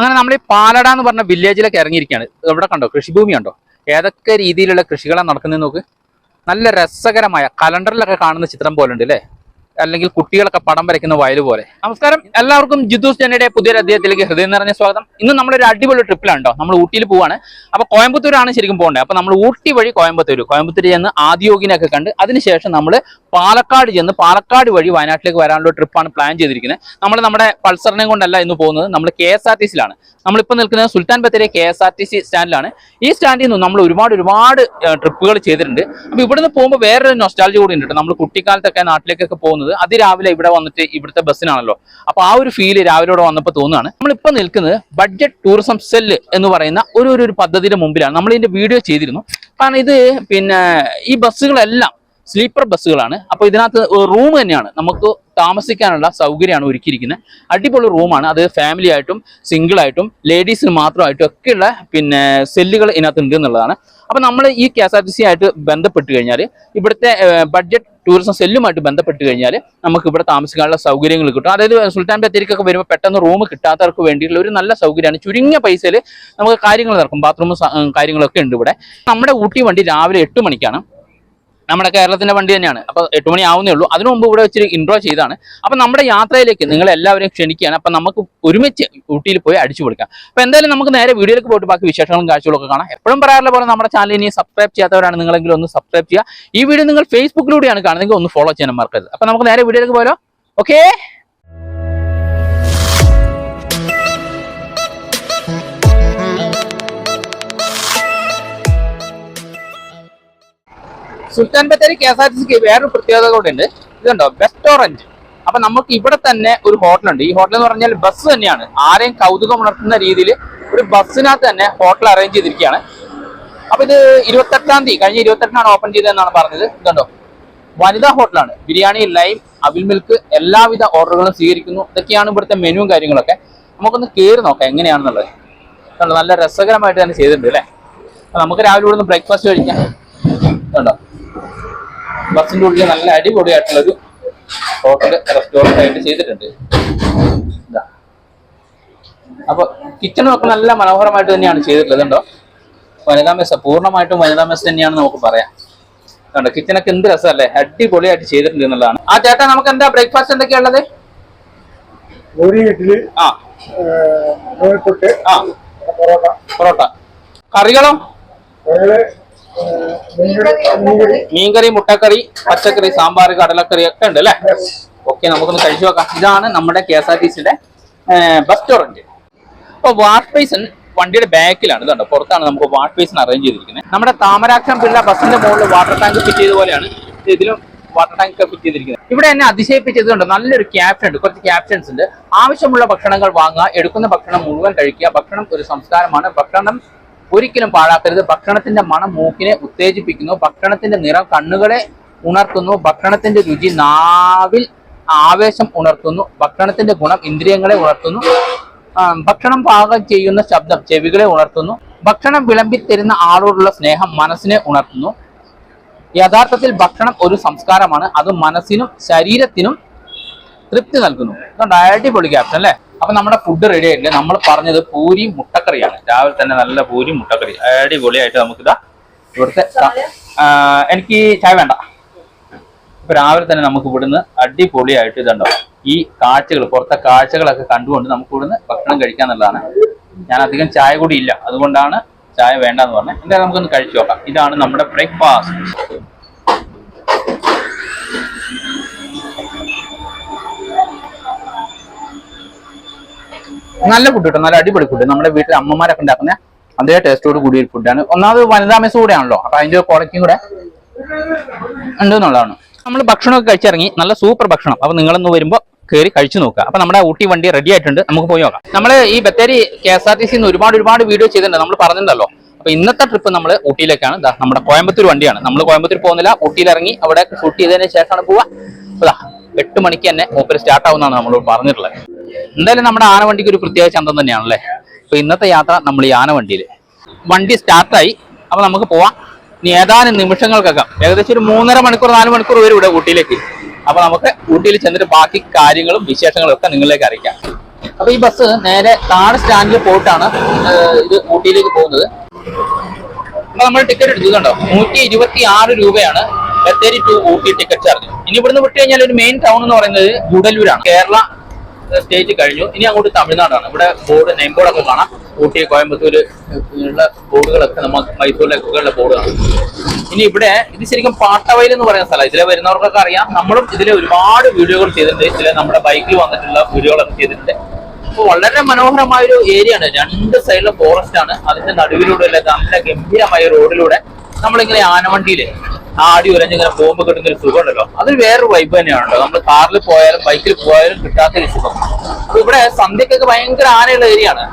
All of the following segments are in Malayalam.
അങ്ങനെ നമ്മൾ ഈ പാലട എന്ന് പറഞ്ഞ വില്ലേജിലൊക്കെ ഇറങ്ങിയിരിക്കുകയാണ്. ഇവിടെ കണ്ടോ? കൃഷിഭൂമി കണ്ടോ? ഏതൊക്കെ രീതിയിലുള്ള കൃഷികളാണ് നടക്കുന്നത് നോക്ക്. നല്ല രസകരമായ കലണ്ടറിലൊക്കെ കാണുന്ന ചിത്രം പോലെ ഉണ്ട് അല്ലേ അല്ലെങ്കിൽ കുട്ടികളൊക്കെ പടം വരയ്ക്കുന്ന വയൽ പോലെ. നമസ്കാരം. എല്ലാവർക്കും ജിദ്ദൂസ് ജനയുടെ പുതിയൊരു അദ്ദേഹത്തിലേക്ക് ഹൃദയം നിറഞ്ഞ സ്വാഗതം. ഇന്ന് നമ്മളൊരു അടിപൊളി ട്രിപ്പിലാണ്ടോ നമ്മൾ ഊട്ടിയിൽ പോവാണ്. അപ്പൊ കോയമ്പത്തൂരാണ് ശരിക്കും പോകേണ്ടത് അപ്പൊ നമ്മൾ ഊട്ടി വഴി കോയമ്പത്തൂർ കോയമ്പത്തൂർ ചെന്ന് ആദിയോഗിനെയൊക്കെ കണ്ട് അതിനുശേഷം നമ്മൾ പാലക്കാട് ചെന്ന് പാലക്കാട് വഴി വയനാട്ടിലേക്ക് വരാനുള്ള ട്രിപ്പാണ് പ്ലാൻ ചെയ്തിരിക്കുന്നത് നമ്മൾ നമ്മുടെ പൾസറിനെ കൊണ്ടല്ല ഇന്ന് പോകുന്നത്. നമ്മൾ കെ എസ് ആർ ടി സിയിലാണ്. നമ്മളിപ്പോൾ നിൽക്കുന്നത് Sultan Bathery K S R T C സ്റ്റാൻഡിലാണ്. ഈ സ്റ്റാൻഡിൽ നിന്ന് നമ്മൾ ഒരുപാട് ഒരുപാട് ട്രിപ്പുകൾ ചെയ്തിട്ടുണ്ട്. അപ്പോൾ ഇവിടുന്ന് പോകുമ്പോൾ വേറൊരു നൊസ്റ്റാൾജി കൂടി ഉണ്ട് നമ്മൾ കുട്ടിക്കാലത്തൊക്കെ നാട്ടിലേക്കൊക്കെ പോകുന്നത് അതിരാവിലെ ഇവിടെ വന്നിട്ട് ഇവിടുത്തെ ബസ്സിനാണല്ലോ. അപ്പൊ ആ ഒരു ഫീൽ രാവിലെ ഇവിടെ വന്നപ്പോൾ തോന്നുകയാണ്. നമ്മളിപ്പോൾ നിൽക്കുന്നത് ബഡ്ജറ്റ് ടൂറിസം സെല്ല് എന്ന് പറയുന്ന ഒരു ഒരു പദ്ധതിയുടെ മുമ്പിലാണ്. നമ്മൾ ഇതിന്റെ വീഡിയോ ചെയ്തിരുന്നു. കാരണം ഇത് പിന്നെ ഈ ബസ്സുകളെല്ലാം സ്ലീപ്പർ ബസ്സുകളാണ്. അപ്പോൾ ഇതിനകത്ത് റൂം തന്നെയാണ്. നമുക്ക് താമസിക്കാനുള്ള സൗകര്യമാണ് ഒരുക്കിയിരിക്കുന്നത്. അടിപൊളി റൂമാണ് അത് ഫാമിലി ആയിട്ടും സിംഗിൾ ആയിട്ടും ലേഡീസിന് മാത്രമായിട്ടും ഒക്കെയുള്ള പിന്നെ സെല്ലുകൾ ഇതിനകത്ത് ഉണ്ട് എന്നുള്ളതാണ്. അപ്പോൾ നമ്മൾ ഈ കെ ആയിട്ട് ബന്ധപ്പെട്ട് കഴിഞ്ഞാൽ ഇവിടുത്തെ ബഡ്ജറ്റ് ടൂറിസം സെല്ലുമായിട്ട് ബന്ധപ്പെട്ട് കഴിഞ്ഞാൽ നമുക്ക് ഇവിടെ താമസിക്കാനുള്ള സൗകര്യങ്ങൾ കിട്ടും. അതായത് സുൽത്താൻ ബത്തേരിക്കൊക്കെ വരുമ്പോൾ പെട്ടെന്ന് റൂം കിട്ടാത്തവർക്ക് വേണ്ടിയിട്ടുള്ള ഒരു നല്ല സൗകര്യമാണ്. ചുരുങ്ങിയ പൈസയിൽ നമുക്ക് കാര്യങ്ങൾ നടക്കും. ബാത്റൂം കാര്യങ്ങളൊക്കെ ഉണ്ട് ഇവിടെ. നമ്മുടെ ഊട്ടി വണ്ടി രാവിലെ എട്ട് മണിക്കാണ്. നമ്മുടെ കേരളത്തിന്റെ വണ്ടി തന്നെയാണ്. അപ്പൊ എട്ട് മണി ആവുന്നേ ഉള്ളൂ. അതിനു മുമ്പ് ഇവിടെ വെച്ചിട്ട് ഇൻട്രോ ചെയ്താണ് അപ്പൊ നമ്മുടെ യാത്രയിലേക്ക് നിങ്ങൾ എല്ലാവരും ക്ഷണിക്കുകയാണ്. അപ്പൊ നമുക്ക് ഒരുമിച്ച് ഊട്ടിയിൽ പോയി അടിച്ചു കൊടുക്കാം അപ്പൊ എന്തായാലും നമുക്ക് നേരെ വീഡിയോയിലേക്ക് പോയിട്ട് ബാക്കി വിശേഷങ്ങളും കാഴ്ചകളൊക്കെ കാണാം. എപ്പോഴും പറയാറുള്ള പോലെ നമ്മുടെ ചാനൽ ഇനി സബ്സ്ക്രൈബ് ചെയ്യാത്തവരാണ് നിങ്ങളെങ്കിലും ഒന്ന് സബ്സ്ക്രൈബ് ചെയ്യുക. ഈ വീഡിയോ നിങ്ങൾ ഫേസ്ബുക്കിലൂടെയാണ് കാണുന്നതെങ്കിൽ ഒന്ന് ഫോളോ ചെയ്യാൻ മറക്കരുത്. അപ്പൊ നമുക്ക് നേരെ വീഡിയോയിലേക്ക് പോയാലോ? Okay Sultan Bathery K S R T സിക്ക് വേറൊരു പ്രത്യേകത കൂടെ ഉണ്ട് ഇതുണ്ടോ റെസ്റ്റോറന്റ് അപ്പൊ നമുക്ക് ഇവിടെ തന്നെ ഒരു ഹോട്ടലുണ്ട്. ഈ ഹോട്ടൽ എന്ന് പറഞ്ഞാൽ ബസ് തന്നെയാണ്. ആരെയും കൗതുകം ഉണർത്തുന്ന രീതിയിൽ ഒരു ബസ്സിനകത്ത് തന്നെ ഹോട്ടൽ അറേഞ്ച് ചെയ്തിരിക്കുകയാണ്. അപ്പൊ ഇത് ഇരുപത്തെട്ടാം തീയതി കഴിഞ്ഞ ഇരുപത്തെട്ടിനാണ് ഓപ്പൺ ചെയ്തതെന്നാണ് പറഞ്ഞത്. ഇതുണ്ടോ? വനിതാ ഹോട്ടലാണ്. ബിരിയാണി ലൈം അവിൽ മിൽക്ക് എല്ലാവിധ ഓർഡറുകളും സ്വീകരിക്കുന്നു. ഇതൊക്കെയാണ് ഇവിടുത്തെ മെനുവും കാര്യങ്ങളൊക്കെ. നമുക്കൊന്ന് കയറി നോക്കാം എങ്ങനെയാണെന്നുള്ളത്. നല്ല രസകരമായിട്ട് തന്നെ ചെയ്തിട്ടുണ്ട് അല്ലേ? നമുക്ക് രാവിലെ ഇവിടെ ബ്രേക്ക്ഫാസ്റ്റ് കഴിക്കാം. കണ്ടോ ബസ്സിന്റെ ഉള്ളിൽ നല്ല അടിപൊളിയായിട്ടുള്ളൊരു ഹോട്ടൽ റെസ്റ്റോറന്റ് ആയിട്ട് ചെയ്തിട്ടുണ്ട്. ഇതാ. അപ്പൊ കിച്ചണും ഒക്കെ നല്ല മനോഹരമായിട്ട് തന്നെയാണ് ചെയ്തിട്ടുള്ളത് ഉണ്ടോ വനിതാ മെസ്സ പൂർണമായിട്ടും വനിതാ മെസ്സ് തന്നെയാണ് നമുക്ക് പറയാം. കണ്ടോ കിച്ചണൊക്കെ എന്ത് രസമല്ലേ? അടിപൊളിയായിട്ട് ചെയ്തിട്ടുണ്ട് എന്നുള്ളതാണ്. ആ ചേട്ടാ നമുക്ക് എന്താ ബ്രേക്ക്ഫാസ്റ്റ് എന്തൊക്കെയാ ഉള്ളത് ഇഡ്ഡലി ആ നൂൽപുട്ട് ആ. പൊറോട്ട. പൊറോട്ട. കറികളോ? മീൻകറി മുട്ടക്കറി പച്ചക്കറി സാമ്പാർ കടലക്കറി ഒക്കെ ഉണ്ട് അല്ലേ? ഓക്കെ നമുക്കൊന്ന് കഴിച്ചു നോക്കാം. ഇതാണ് നമ്മുടെ കെ എസ് ആർ ടി സിയുടെ റെസ്റ്റോറന്റ് അപ്പോൾ വാഷ് വണ്ടിയുടെ ബാക്കിലാണ്. ഇതുണ്ട് പുറത്താണ് നമുക്ക് വാട്ടർ ബേസിൻ അറേഞ്ച് ചെയ്തിരിക്കുന്നത്. നമ്മുടെ താമരാക്ഷം പിള്ള ബസ്സിന്റെ മുകളിൽ വാട്ടർ ടാങ്ക് ഫിറ്റ് ചെയ്ത പോലെയാണ് ഇതിലും വാട്ടർ ടാങ്ക് ഒക്കെ ഫിറ്റ് ചെയ്തിരിക്കുന്നത്. ഇവിടെ എന്നെ അതിശയിപ്പിച്ചതുകൊണ്ട് നല്ലൊരു ക്യാപ്ഷൻ ഉണ്ട് കുറച്ച് ക്യാപ്ഷൻസ് ഉണ്ട്. ആവശ്യമുള്ള ഭക്ഷണങ്ങൾ വാങ്ങുക എടുക്കുന്ന ഭക്ഷണം മുഴുവൻ കഴിക്കുക ഭക്ഷണം ഒരു സംസ്കാരമാണ്. ഭക്ഷണം ഒരിക്കലും പാഴാക്കരുത്. ഭക്ഷണത്തിന്റെ മണം മൂക്കിനെ ഉത്തേജിപ്പിക്കുന്നു. ഭക്ഷണത്തിന്റെ നിറം കണ്ണുകളെ ഉണർത്തുന്നു. ഭക്ഷണത്തിന്റെ രുചി നാവിൽ ആവേശം ഉണർത്തുന്നു. ഭക്ഷണത്തിന്റെ ഗുണം ഇന്ദ്രിയങ്ങളെ ഉണർത്തുന്നു. ഭക്ഷണം പാകം ചെയ്യുന്ന ശബ്ദം ചെവികളെ ഉണർത്തുന്നു. ഭക്ഷണം വിളമ്പി തരുന്ന ആളോടുള്ള സ്നേഹം മനസ്സിനെ ഉണർത്തുന്നു. യഥാർത്ഥത്തിൽ ഭക്ഷണം ഒരു സംസ്കാരമാണ്. അത് മനസ്സിനും ശരീരത്തിനും തൃപ്തി നൽകുന്നു. അടിപൊളി ക്യാപ്റ്റൻ അല്ലേ? അപ്പൊ നമ്മുടെ ഫുഡ് റെഡി ആയിട്ടില്ല നമ്മൾ പറഞ്ഞത് പൂരി മുട്ടക്കറിയാണ്. രാവിലെ തന്നെ നല്ല പൂരി മുട്ടക്കറി. അടിപൊളിയായിട്ട് നമുക്കിതാ ഇവിടുത്തെ എനിക്ക് ചായ വേണ്ട. ഇപ്പൊ രാവിലെ തന്നെ നമുക്ക് ഇവിടുന്ന് അടിപൊളിയായിട്ട് ഇതുണ്ടോ? ഈ കാഴ്ചകൾ പുറത്തെ കാഴ്ചകളൊക്കെ കണ്ടുകൊണ്ട് നമുക്ക് ഇവിടുന്ന് ഭക്ഷണം കഴിക്കാന്നുള്ളതാണ് ഞാൻ അധികം ചായ കൂടി ഇല്ല. അതുകൊണ്ടാണ് ചായ വേണ്ടെന്ന് പറഞ്ഞത്. എന്തായാലും നമുക്കൊന്ന് കഴിച്ചു നോക്കാം. ഇതാണ് നമ്മുടെ ബ്രേക്ക്ഫാസ്റ്റ് നല്ല ഫുഡ് കിട്ടും നല്ല അടിപൊളി ഫുഡ് നമ്മുടെ വീട്ടിൽ അമ്മമാരൊക്കെ ഉണ്ടാക്കുന്ന അതേ ടേസ്റ്റോട് കൂടിയ ഫുഡാണ് ഒന്നാമത് വനിതാ മെസ് കൂടെയാണല്ലോ. അപ്പൊ അതിന്റെ ക്വാളിറ്റിയും കൂടെ ഉണ്ട് എന്നുള്ളതാണ് നമ്മൾ ഭക്ഷണമൊക്കെ കഴിച്ചിറങ്ങി നല്ല സൂപ്പർ ഭക്ഷണം. അപ്പൊ നിങ്ങളൊന്ന് വരുമ്പോ കയറി കഴിച്ചു നോക്കുക. അപ്പൊ നമ്മുടെ ഊട്ടി വണ്ടി റെഡി ആയിട്ടുണ്ട്. നമുക്ക് പോയി നോക്കാം. നമ്മൾ ഈ Bathery K S R T സിന്ന് ഒരുപാട് ഒരുപാട് വീഡിയോ ചെയ്തിട്ടുണ്ട്. നമ്മൾ പറഞ്ഞിട്ടുണ്ടല്ലോ. അപ്പൊ ഇന്നത്തെ ട്രിപ്പ് നമ്മൾ ഊട്ടിയിലേക്കാണ്. നമ്മുടെ കോയമ്പത്തൂർ വണ്ടിയാണ്. നമ്മൾ കോയമ്പത്തൂർ പോകുന്നില്ല. ഊട്ടിയിൽ ഇറങ്ങി അവിടെ ഷൂട്ട് ചെയ്തതിന് ശേഷമാണ് ദാ എട്ട് മണിക്ക് തന്നെ മൂപ്പര് സ്റ്റാർട്ട് ആവുന്നതാണ് നമ്മൾ പറഞ്ഞിട്ടുള്ളത്. എന്തായാലും നമ്മുടെ ആനവണ്ടിക്ക് ഒരു പ്രത്യേക ചന്തം തന്നെയാണല്ലേ? അപ്പൊ ഇന്നത്തെ യാത്ര നമ്മൾ ഈ ആനവണ്ടിയിൽ വണ്ടി സ്റ്റാർട്ടായി. അപ്പൊ നമുക്ക് പോവാം. ഇനി ഏതാനും നിമിഷങ്ങൾക്കൊക്കെ ഏകദേശം ഒരു മൂന്നര മണിക്കൂർ നാല് മണിക്കൂർ വരും ഇവിടെ ഊട്ടിയിലേക്ക്. അപ്പൊ നമുക്ക് ഊട്ടിയിൽ ചെന്നിട്ട് ബാക്കി കാര്യങ്ങളും വിശേഷങ്ങളും ഒക്കെ നിങ്ങളിലേക്ക് അറിയിക്കാം. അപ്പൊ ഈ ബസ് നേരെ താഴെ സ്റ്റാൻഡിൽ പോയിട്ടാണ് ഇത് ഊട്ടിയിലേക്ക് പോകുന്നത്. അപ്പൊ നമ്മൾ ടിക്കറ്റ് എടുത്തു കണ്ടോ? നൂറ്റി ഇരുപത്തി ആറ് രൂപയാണ് Bathery to Ooty ticket charge ഇനി ഇവിടുന്ന് വിട്ട് കഴിഞ്ഞാൽ ഒരു മെയിൻ ടൗൺ എന്ന് പറയുന്നത് ഗുഡല്ലൂരാണ് കേരള സ്റ്റേറ്റ് കഴിഞ്ഞു. ഇനി അങ്ങോട്ട് തമിഴ്നാടാണ്. ഇവിടെ ബോർഡ് നെയിം ബോർഡൊക്കെ കാണാം. ഊട്ടി കോയമ്പത്തൂർ ഉള്ള ബോർഡുകളൊക്കെ നമ്മൾ മൈസൂരിലൊക്കെ ഉള്ള ബോർഡ് കാണാം ഇനി ഇവിടെ ഇത് ശരിക്കും പാട്ടവയൽ എന്ന് പറയുന്ന സ്ഥലം. ഇതിലെ വരുന്നവർക്കൊക്കെ അറിയാം. നമ്മളും ഇതിലെ ഒരുപാട് വീഡിയോകൾ ചെയ്തിട്ടുണ്ട്. ഇതിലെ നമ്മുടെ ബൈക്കിൽ വന്നിട്ടുള്ള വീഡിയോകളൊക്കെ ചെയ്തിട്ടുണ്ട്. അപ്പൊ വളരെ മനോഹരമായ ഒരു ഏരിയ ആണ്. രണ്ട് സൈഡിലും ഫോറസ്റ്റ് ആണ്. അതിന്റെ നടുവിലൂടെ അല്ലെങ്കിൽ നല്ല ഗംഭീരമായ റോഡിലൂടെ നമ്മളിങ്ങനെ ആനവണ്ടിയിൽ അടി ഉരഞ്ഞ് ഇങ്ങനെ പോകുമ്പോൾ കിട്ടുന്ന ഒരു സുഖം ഉണ്ടല്ലോ അതൊരു വേറൊരു വൈബ് തന്നെയാണല്ലോ. നമ്മൾ കാറിൽ പോയാലും ബൈക്കിൽ പോയാലും കിട്ടാത്ത ഒരു സുഖം. ഇവിടെ സന്ധ്യക്കൊക്കെ ഭയങ്കര ആനയുള്ള ഏരിയ ആണ്.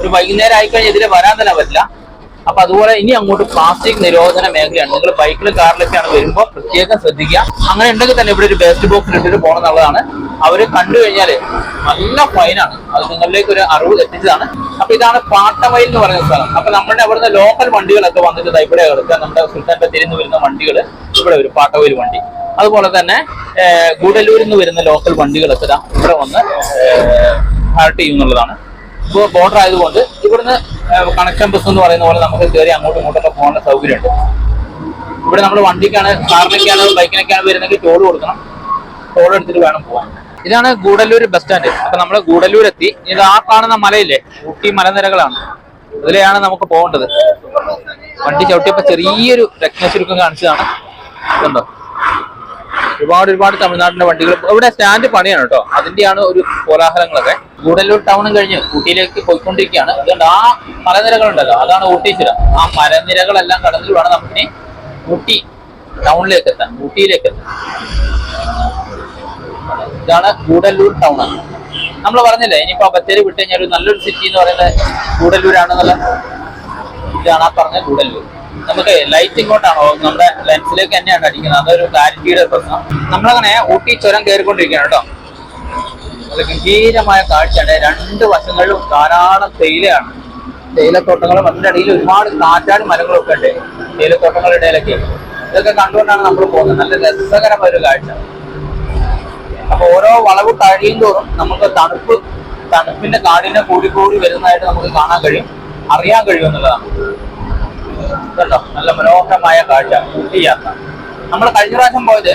ഒരു വൈകുന്നേരം ആയിക്കഴിഞ്ഞാൽ ഇതിലെ വരാൻ തന്നെ പറ്റില്ല. അപ്പൊ അതുപോലെ ഇനി അങ്ങോട്ട് പ്ലാസ്റ്റിക് നിരോധന മേഖലയാണ്. നിങ്ങൾ ബൈക്കിലും കാറിലൊക്കെയാണ് വരുമ്പോൾ പ്രത്യേകം ശ്രദ്ധിക്കുക. അങ്ങനെ ഉണ്ടെങ്കിൽ തന്നെ ഇവിടെ ഒരു വേസ്റ്റ് ബോക്സ് ഇട്ടിട്ട് പോകണം എന്നുള്ളതാണ്. അവർ കണ്ടു കഴിഞ്ഞാൽ നല്ല ഫൈനാണ് അത് നിങ്ങളിലേക്ക് ഒരു അറിവ് എത്തിച്ചതാണ്. അപ്പൊ ഇതാണ് പാട്ടമയിൽ എന്ന് പറയുന്ന സ്ഥലം. അപ്പൊ നമ്മുടെ അവിടുന്ന് ലോക്കൽ വണ്ടികളൊക്കെ വന്നിട്ട് ഇവിടെ കിടക്കുക നമ്മുടെ സുൽത്താൻ ബത്തേരിൽ നിന്ന് വരുന്ന വണ്ടികൾ ഇവിടെ ഒരു പാട്ടമയിൽ വണ്ടി. അതുപോലെ തന്നെ ഗുഡലൂരിൽ നിന്ന് വരുന്ന ലോക്കൽ വണ്ടികളൊക്കെ ഇവിടെ വന്ന് ഹാർട്ട് ചെയ്യുന്നുള്ളതാണ് ഇപ്പോൾ ബോർഡർ ആയതുകൊണ്ട് ഇവിടുന്ന് കണക്ഷൻ ബസ് എന്ന് പറയുന്ന പോലെ നമുക്ക് കയറി അങ്ങോട്ടും ഇങ്ങോട്ടൊക്കെ പോകാനുള്ള സൗകര്യമുണ്ട്. ഇവിടെ നമ്മൾ വണ്ടിക്കാണ് കാറിനൊക്കെയാണ് ബൈക്കിനൊക്കെയാണ് വരുന്നെങ്കിൽ ടോൾ കൊടുക്കണം. ടോൾ എടുത്തിട്ട് വേണം പോകാൻ. ഇതാണ് ഗൂഡല്ലൂർ ബസ് സ്റ്റാൻഡ് അപ്പൊ നമ്മൾ ഗൂഡല്ലൂർ എത്തി ഇത് ആ കാണുന്ന മലയില്ലേ? ഊട്ടി മലനിരകളാണ്. ഇതിലെയാണ് നമുക്ക് പോകേണ്ടത്. വണ്ടി ചവിട്ടിയപ്പോ ചെറിയൊരു രക്തചുരുക്കം കാണിച്ചതാണ്. ഇതുണ്ടോ? ഒരുപാട് ഒരുപാട് തമിഴ്നാടിന്റെ വണ്ടികൾ. ഇവിടെ സ്റ്റാൻഡ് പണിയാണ് കേട്ടോ. അതിന്റെയാണ് ഒരു കോലാഹലങ്ങളൊക്കെ. ഗൂഡല്ലൂർ ടൗണും കഴിഞ്ഞ് ഊട്ടിയിലേക്ക് പോയിക്കൊണ്ടിരിക്കുകയാണ്. അതുകൊണ്ട് ആ മലനിരകളുണ്ടല്ലോ അതാണ് ഊട്ടി ചുരം ആ മലനിരകളെല്ലാം കടന്നിട്ട് വേണം നമുക്കിനി ഊട്ടി ടൗണിലേക്ക് എത്താൻ ഊട്ടിയിലേക്ക് എത്താൻ. ഇതാണ് ഗൂഡല്ലൂർ ടൗൺ. നമ്മൾ പറഞ്ഞില്ലേ ഇനിയിപ്പോ ബത്തേരി വിട്ട് കഴിഞ്ഞാൽ ഒരു നല്ലൊരു സിറ്റി എന്ന് പറയുന്നത് ഗൂഡല്ലൂരാണെന്നുള്ള ഇതാണ് ആ പറഞ്ഞ ഗൂഡല്ലൂർ. നമുക്ക് ലൈറ്റ് ഇങ്ങോട്ടാണോ? നമ്മുടെ ലെൻസിലേക്ക് തന്നെയാണ് അടിക്കുന്നത്. അതൊരു ക്ലാരിറ്റിയുടെ പ്രശ്നം. നമ്മളങ്ങനെ ഊട്ടി ചുരം കയറിക്കൊണ്ടിരിക്കുകയാണ് കേട്ടോ. നല്ല ഗംഭീരമായ കാഴ്ചയാണ്. രണ്ട് വശങ്ങളിലും ധാരാളം തേയിലയാണ്. തേയിലത്തോട്ടങ്ങളും അതിന്റെ ഇടയിൽ ഒരുപാട് കാറ്റാടി മരങ്ങളൊക്കെ ഉണ്ട്. തേയിലത്തോട്ടങ്ങളുടെ ഇടയിലൊക്കെ. ഇതൊക്കെ കണ്ടുകൊണ്ടാണ് നമ്മൾ പോകുന്നത്. നല്ല രസകരമായ ഒരു കാഴ്ച. അപ്പൊ ഓരോ വളവ് കഴിയും തോറും നമുക്ക് തണുപ്പ് തണുപ്പിന്റെ കാടിനെ കൂടി കൂടി വരുന്നതായിട്ട് നമുക്ക് കാണാൻ കഴിയും. അറിയാൻ കഴിയും എന്നുള്ളതാണ്. കണ്ടോ? നല്ല മനോഹരമായ കാഴ്ച. ഊട്ടി യാത്ര. നമ്മൾ കഴിഞ്ഞ പ്രാവശ്യം പോയത്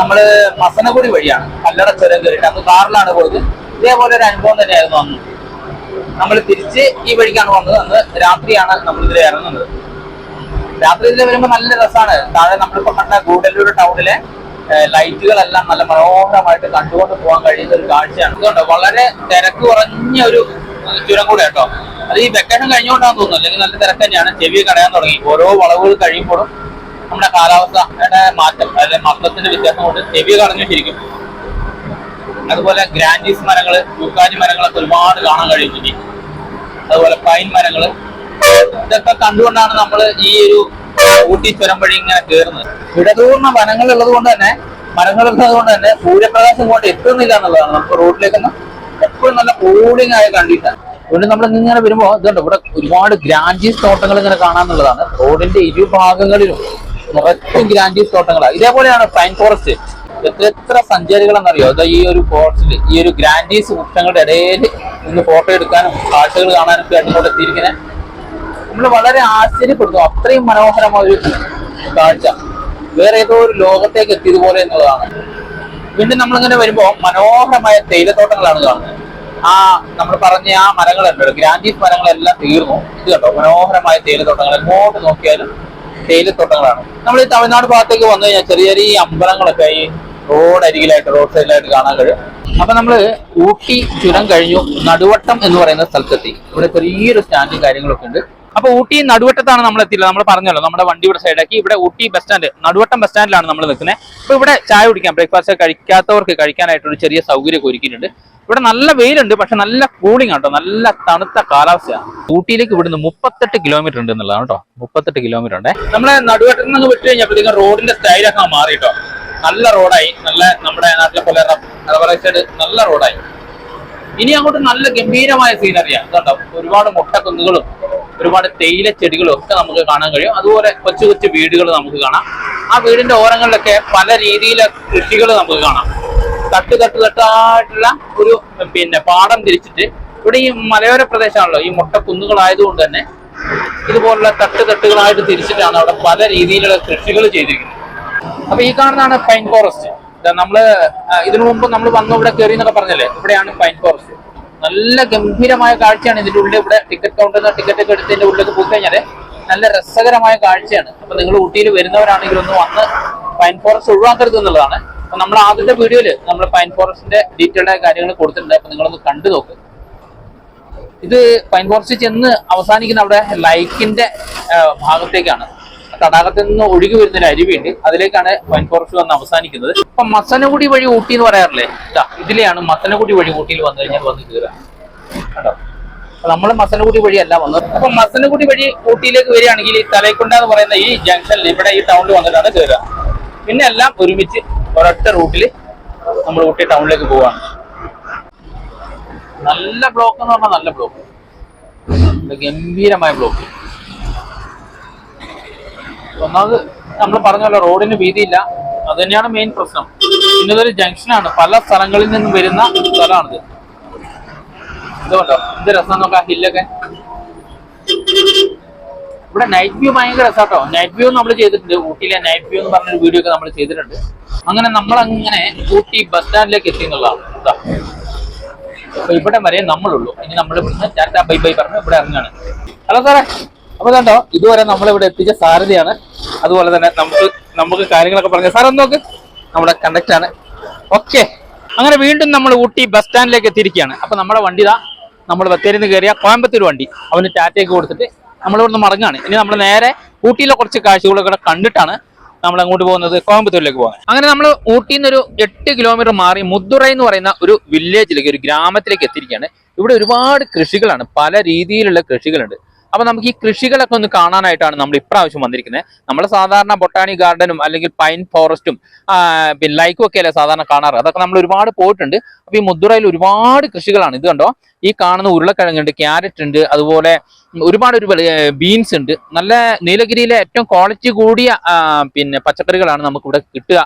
നമ്മൾ മസനഗുടി വഴിയാണ്. കല്ലട ചുരം കയറിയിട്ട് അന്ന് കാറിലാണ് പോയത്. ഇതേപോലെ ഒരു അനുഭവം തന്നെയായിരുന്നു അന്ന്. നമ്മൾ തിരിച്ച് ഈ വഴിക്കാണ് വന്നത് അന്ന് രാത്രിയാണ് നമ്മൾ ഇതിൽ ഇറങ്ങുന്നത്. രാത്രി ഇതിൽ വരുമ്പോൾ നല്ല രസമാണ് താഴെ നമ്മളിപ്പോ കണ്ട ഗൂഡല്ലൂർ ടൗണിലെ ലൈറ്റുകളെല്ലാം നല്ല മനോഹരമായിട്ട് കണ്ടുകൊണ്ട് പോകാൻ കഴിയുന്ന ഒരു കാഴ്ചയാണ്. അതുകൊണ്ട് വളരെ തിരക്ക് കുറഞ്ഞ ഒരു ചുരം കൂടെ കേട്ടോ. അത് ഈ വെക്കേഷൻ കഴിഞ്ഞുകൊണ്ടാന്ന് തോന്നുന്നു. അല്ലെങ്കിൽ നല്ല തിരക്ക് തന്നെയാണ്. ചെവി കടയാൻ തുടങ്ങി. ഓരോ വളവുകൾ കഴിയുമ്പോഴും നമ്മുടെ കാലാവസ്ഥയുടെ മാറ്റം അല്ലെങ്കിൽ മർദ്ദത്തിന്റെ വ്യത്യാസം കൊണ്ട് ചെവി കടഞ്ഞു ശരിക്കും അതുപോലെ ഗ്രാൻഡീസ് മരങ്ങൾ പൂക്കാലി മരങ്ങളൊക്കെ ഒരുപാട് കാണാൻ കഴിയുന്നുണ്ട്. അതുപോലെ പൈൻ മരങ്ങൾ ഇതൊക്കെ കണ്ടുകൊണ്ടാണ് നമ്മൾ ഈ ഒരു ഊട്ടി ചുരം വഴി ഇങ്ങനെ കയറുന്നത് ഇടതൂർന്ന വനങ്ങൾ ഉള്ളത് കൊണ്ട് തന്നെ മരങ്ങൾ ഉള്ളത് കൊണ്ട് തന്നെ സൂര്യപ്രകാശം കൊണ്ട് എത്തുന്നില്ല എന്നുള്ളതാണ് നമുക്ക് റോഡിലേക്കൊന്നും എപ്പോഴും നല്ല കൂളിംഗ് ആയ കണ്ടീഷൻ അതുകൊണ്ട് നമ്മൾ ഇങ്ങനെ വരുമ്പോൾ ഇതുണ്ട് ഇവിടെ ഒരുപാട് ഗ്രാൻഡീസ് തോട്ടങ്ങൾ ഇങ്ങനെ കാണാന്നുള്ളതാണ്. റോഡിന്റെ ഇരുഭാഗങ്ങളിലും നിറച്ചും ഗ്രാൻഡീസ് തോട്ടങ്ങളാണ്. ഇതേപോലെയാണ് പൈൻ ഫോറസ്റ്റ്. എത്ര എത്ര സഞ്ചാരികളെന്നറിയോ അത് ഈ ഒരു ഫോറസ്റ്റിൽ ഈ ഒരു ഗ്രാൻഡീസ് വൃക്ഷങ്ങളുടെ ഇടയിൽ നിന്ന് ഫോട്ടോ എടുക്കാനും കാഴ്ചകൾ കാണാനും ഒക്കെ ആയിട്ട് എത്തിയിരിക്കുന്നത് നമ്മൾ വളരെ ആശ്ചര്യപ്പെടുന്നു. അത്രയും മനോഹരമായ ഒരു കാഴ്ച. വേറെ ഏതോ ഒരു ലോകത്തേക്ക് എത്തിയതുപോലെ എന്നുള്ളതാണ്. വീണ്ടും നമ്മളിങ്ങനെ വരുമ്പോൾ മനോഹരമായ തേയിലത്തോട്ടങ്ങളാണ് കാണുന്നത്. ആ നമ്മൾ പറഞ്ഞ ആ മരങ്ങളുണ്ടല്ലോ ഗ്രാൻഡീസ് മരങ്ങളെല്ലാം തീർന്നു. ഇത് കേട്ടോ മനോഹരമായ തേയിലത്തോട്ടങ്ങൾ. എങ്ങോട്ട് നോക്കിയാലും തേയിലത്തോട്ടങ്ങളാണ്. നമ്മൾ ഈ തമിഴ്നാട് ഭാഗത്തേക്ക് വന്നു കഴിഞ്ഞാൽ ചെറിയ ചെറിയ അമ്പലങ്ങളൊക്കെ ഈ റോഡ് അരികിലായിട്ട് റോഡ് സൈഡിലായിട്ട് കാണാൻ കഴിയും. അപ്പൊ നമ്മൾ ഊട്ടി ചുരം കഴിഞ്ഞു നടുവട്ടം എന്ന് പറയുന്ന സ്ഥലത്തെത്തി. ഇവിടെ ചെറിയൊരു സ്റ്റാൻഡും കാര്യങ്ങളൊക്കെ ഉണ്ട്. അപ്പൊ ഊട്ടി നടുവട്ടത്താണ് നമ്മൾ എത്തിയില്ല നമ്മൾ പറഞ്ഞല്ലോ നമ്മുടെ വണ്ടി ഇവിടെ സൈഡാക്കി ഇവിടെ Ooty bus stand Naduvattam bus സ്റ്റാൻഡിലാണ് നമ്മൾ നിൽക്കുന്നത്. അപ്പൊ ഇവിടെ ചായ കുടിക്കാം ബ്രേക്ക്ഫാസ്റ്റ് കഴിക്കാത്തവർക്ക് കഴിക്കാനായിട്ട് ഒരു ചെറിയ സൗകര്യം ഒരുക്കിയിട്ടുണ്ട്. ഇവിടെ നല്ല വെയിലുണ്ട് പക്ഷെ നല്ല കൂളിംഗ് ആട്ടോ നല്ല തണുത്ത കാലാവസ്ഥയാണ്. ഊട്ടിയിലേക്ക് ഇവിടുന്ന് മുപ്പത്തെട്ട് കിലോമീറ്റർ ഉണ്ട് എന്നുള്ളതാണ് കേട്ടോ. മുപ്പത്തെട്ട് കിലോമീറ്റർ ഉണ്ട്. നമ്മളെ നടുവട്ടം നിന്ന് വിട്ടു കഴിഞ്ഞപ്പോഴത്തേക്കും റോഡിന്റെ സ്റ്റൈലൊക്കെ മാറി കേട്ടോ. നല്ല റോഡായി. നല്ല നമ്മുടെ നാട്ടിലെ പോലെ റബ്ബർ സൈഡ് നല്ല റോഡായി. ഇനി അങ്ങോട്ട് നല്ല ഗംഭീരമായ സീനറിയാണ് കണ്ടോ? ഒരുപാട് മുട്ടക്കുന്നുകളും ഒരുപാട് തേയില ചെടികളും ഒക്കെ നമുക്ക് കാണാൻ കഴിയും. അതുപോലെ കൊച്ചു കൊച്ചു വീടുകൾ നമുക്ക് കാണാം. ആ വീടിന്റെ ഓരങ്ങളിലൊക്കെ പല രീതിയിലെ കൃഷികൾ നമുക്ക് കാണാം. തട്ട് തട്ട് തട്ടായിട്ടുള്ള ഒരു പിന്നെ പാടം തിരിച്ചിട്ട് ഇവിടെ ഈ മലയോര പ്രദേശമാണല്ലോ ഈ മുട്ട കുന്നുകളായതുകൊണ്ട് തന്നെ ഇതുപോലുള്ള തട്ട് തട്ടുകളായിട്ട് തിരിച്ചിട്ടാണ് അവിടെ പല രീതിയിലുള്ള കൃഷികൾ ചെയ്തിരിക്കുന്നത്. അപ്പൊ ഈ കാണുന്നതാണ് പൈൻ ഫോറസ്റ്റ് നമ്മൾ ഇതിനു മുമ്പ് നമ്മൾ വന്ന് ഇവിടെ കയറി എന്നൊക്കെ പറഞ്ഞല്ലേ? ഇവിടെയാണ് പൈൻ ഫോറസ്റ്റ് നല്ല ഗംഭീരമായ കാഴ്ചയാണ് ഇതിന്റെ ഉള്ളിൽ ഇവിടെ ടിക്കറ്റ് കൗണ്ടറിൽ ടിക്കറ്റ് ഒക്കെ എടുത്തതിന്റെ ഉള്ളിലേക്ക് പോയി കഴിഞ്ഞാൽ നല്ല രസകരമായ കാഴ്ചയാണ്. അപ്പൊ നിങ്ങൾ ഊട്ടിയിൽ വരുന്നവരാണെങ്കിൽ ഒന്ന് വന്ന് പൈൻ ഫോറസ്റ്റ് ഒഴിവാക്കരുത് എന്നുള്ളതാണ്. അപ്പൊ നമ്മൾ ആദ്യത്തെ വീഡിയോയിൽ നമ്മൾ പൈൻ ഫോറസ്റ്റിന്റെ ഡീറ്റെയിൽഡ് ആയ കാര്യങ്ങൾ കൊടുത്തിട്ടുണ്ട്. അപ്പൊ നിങ്ങളൊന്ന് കണ്ടു നോക്ക്. ഇത് പൈൻ ഫോറസ്റ്റ് ചെന്ന് അവസാനിക്കുന്ന അവിടെ ലൈക്കിന്റെ ഭാഗത്തേക്കാണ്. തടാകത്തിൽ നിന്ന് ഒഴുകി വരുന്ന ഒരു അരുവിയുണ്ട്. അതിലേക്കാണ് വൈൻ ഫോറസ്റ്റ് വന്ന് അവസാനിക്കുന്നത്. ഇപ്പൊ മസനഗുടി വഴി ഊട്ടി എന്ന് പറയാറില്ലേ? ഇതാ ഇതിലെയാണ് മസനഗുടി വഴി ഊട്ടിയിൽ വന്നു കഴിഞ്ഞാൽ വന്ന് കയറുക. കണ്ടോ? നമ്മൾ മസനഗുടി വഴിയല്ല വന്നത്. അപ്പൊ മസനഗുടി വഴി ഊട്ടിയിലേക്ക് വരികയാണെങ്കിൽ തലൈക്കൊണ്ട എന്ന് പറയുന്ന ഈ ജംഗ്ഷനിൽ ഇവിടെ ഈ ടൗണിൽ വന്നിട്ടാണ് കയറുക. പിന്നെ എല്ലാം ഒരുമിച്ച് ഒരൊറ്റ റൂട്ടിൽ നമ്മൾ ഊട്ടി ടൗണിലേക്ക് പോവാണ്. നല്ല ബ്ലോക്ക് എന്ന് പറഞ്ഞാൽ നല്ല ബ്ലോക്ക് ഗംഭീരമായ ബ്ലോക്ക് ഒന്നാമത് നമ്മൾ പറഞ്ഞല്ലോ റോഡിന് വീതിയില്ല. അത് തന്നെയാണ് മെയിൻ പ്രശ്നം. പിന്നെ ഇതൊരു ജംഗ്ഷനാണ് പല സ്ഥലങ്ങളിൽ നിന്നും വരുന്ന സ്ഥലമാണിത്. ഇതുകൊണ്ടോ എന്ത് രസം നോക്കാം ഹില്ലൊക്കെ. ഇവിടെ നൈറ്റ് വ്യൂ ഭയങ്കര രസാട്ടോ. നൈറ്റ് വ്യൂ നമ്മൾ ചെയ്തിട്ടുണ്ട്. ഊട്ടിയിലെ നൈറ്റ് വ്യൂ എന്ന് പറഞ്ഞൊരു വീഡിയോ ഒക്കെ നമ്മൾ ചെയ്തിട്ടുണ്ട്. അങ്ങനെ നമ്മൾ അങ്ങനെ ഊട്ടി ബസ് സ്റ്റാൻഡിലേക്ക് എത്തി എന്നുള്ളതാണ്. അപ്പൊ ഇവിടെ വരെ നമ്മളുള്ളൂ. ഇനി നമ്മൾ ഇവിടുന്ന് ടാറ്റ ബൈ ബൈ പറഞ്ഞ് ഇവിടെ ഇറങ്ങാണ് ഹലോ സാറേ. അപ്പൊ കണ്ടോ ഇതുവരെ നമ്മൾ ഇവിടെ എത്തിച്ച സാരഥിയാണ്. അതുപോലെ തന്നെ നമുക്ക് നമുക്ക് കാര്യങ്ങളൊക്കെ പറഞ്ഞ സാർ ഒന്ന് നോക്ക്. നമ്മുടെ കണ്ടക്ട് ആണ്. ഓക്കെ അങ്ങനെ വീണ്ടും നമ്മൾ ഊട്ടി ബസ് സ്റ്റാൻഡിലേക്ക് എത്തിയിരിക്കുകയാണ്. അപ്പൊ നമ്മുടെ വണ്ടി ഇതാ നമ്മൾ ബത്തേരിയിൽ നിന്ന് കയറിയ കോയമ്പത്തൂർ വണ്ടി. അവന് ടാറ്റയ്ക്ക് കൊടുത്തിട്ട് നമ്മൾ ഇവിടുന്ന് മടങ്ങാണ് ഇനി നമ്മൾ നേരെ ഊട്ടിയിലെ കുറച്ച് കാഴ്ചകളൊക്കെ കണ്ടിട്ടാണ് നമ്മൾ അങ്ങോട്ട് പോകുന്നത് കോയമ്പത്തൂരിലേക്ക് പോകാൻ അങ്ങനെ നമ്മൾ ഊട്ടിയിൽ നിന്ന് ഒരു എട്ട് കിലോമീറ്റർ മാറി മുദ്ദുറ എന്ന് പറയുന്ന ഒരു വില്ലേജിലേക്ക് ഒരു ഗ്രാമത്തിലേക്ക് എത്തിയിരിക്കുകയാണ്. ഇവിടെ ഒരുപാട് കൃഷികളാണ്. പല രീതിയിലുള്ള കൃഷികളുണ്ട്. അപ്പൊ നമുക്ക് ഈ കൃഷികളൊക്കെ ഒന്ന് കാണാനായിട്ടാണ് നമ്മൾ ഇപ്രാവശ്യം വന്നിരിക്കുന്നത്. നമ്മൾ സാധാരണ ബൊട്ടാണി ഗാർഡനും അല്ലെങ്കിൽ പൈൻ ഫോറസ്റ്റും പിന്നെ ലൈക്കും ഒക്കെ അല്ലേ സാധാരണ കാണാറ്? അതൊക്കെ നമ്മൾ ഒരുപാട് പോയിട്ടുണ്ട്. അപ്പൊ ഈ മുദ്രയിൽ ഒരുപാട് കൃഷികളാണ്. ഇത് കണ്ടോ? ഈ കാണുന്ന ഉരുളക്കിഴങ്ങുണ്ട് ക്യാരറ്റ് ഉണ്ട് അതുപോലെ ഒരുപാട് ഒരു ബീൻസ് ഉണ്ട്. നല്ല നീലഗിരിയിലെ ഏറ്റവും ക്വാളിറ്റി കൂടിയ പിന്നെ പച്ചക്കറികളാണ് നമുക്ക് ഇവിടെ കിട്ടുക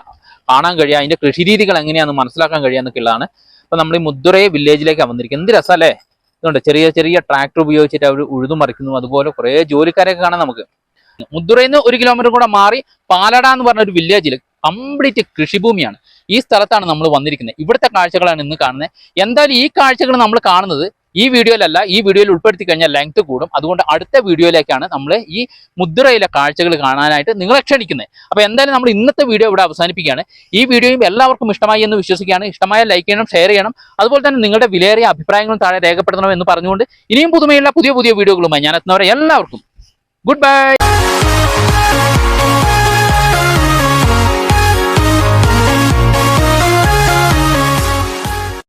കാണാൻ കഴിയുക. അതിന്റെ കൃഷി രീതികൾ എങ്ങനെയാണെന്ന് മനസ്സിലാക്കാൻ കഴിയുക എന്നൊക്കെയുള്ളതാണ്. അപ്പൊ നമ്മൾ ഈ മുദ്രയെ വില്ലേജിലേക്ക് വന്നിരിക്കുന്നത്. എന്ത് രസമല്ലേ ഇതുണ്ട്. ചെറിയ ചെറിയ ട്രാക്ടർ ഉപയോഗിച്ചിട്ട് അവർ ഉഴുതു മറിക്കുന്നു. അതുപോലെ കുറെ ജോലിക്കാരെയൊക്കെ കാണാം നമുക്ക്. മുദ്രയിൽ നിന്ന് ഒരു കിലോമീറ്റർ കൂടെ മാറി പാലട എന്ന് പറഞ്ഞ ഒരു വില്ലേജിൽ കംപ്ലീറ്റ് കൃഷിഭൂമിയാണ്. ഈ സ്ഥലത്താണ് നമ്മൾ വന്നിരിക്കുന്നത്. ഇവിടുത്തെ കാഴ്ചകളാണ് ഇന്ന് കാണുന്നത്. എന്തായാലും ഈ കാഴ്ചകൾ നമ്മൾ കാണുന്നത് ഈ വീഡിയോയിലല്ല ഈ വീഡിയോയിൽ ഉൾപ്പെടുത്തി കഴിഞ്ഞാൽ ലെങ്ത് കൂടും. അതുകൊണ്ട് അടുത്ത വീഡിയോയിലേക്കാണ് നമ്മൾ ഈ മുദ്രയിലെ കാഴ്ചകൾ കാണാനായിട്ട് നിങ്ങളെ ക്ഷണിക്കുന്നത്. അപ്പോൾ എന്തായാലും നമ്മൾ ഇന്നത്തെ വീഡിയോ ഇവിടെ അവസാനിപ്പിക്കുകയാണ്. ഈ വീഡിയോയും എല്ലാവർക്കും ഇഷ്ടമായി എന്ന് വിശ്വസിക്കുകയാണ്. ഇഷ്ടമായ ലൈക്ക് ചെയ്യണം ഷെയർ ചെയ്യണം. അതുപോലെ തന്നെ നിങ്ങളുടെ വിലയേറിയ അഭിപ്രായങ്ങളും താഴെ രേഖപ്പെടുത്തണം എന്ന് പറഞ്ഞുകൊണ്ട് ഇനിയും പുതുമയുള്ള പുതിയ പുതിയ വീഡിയോകളുമായി ഞാൻ എത്തുന്നവരെ എല്ലാവർക്കും. Good bye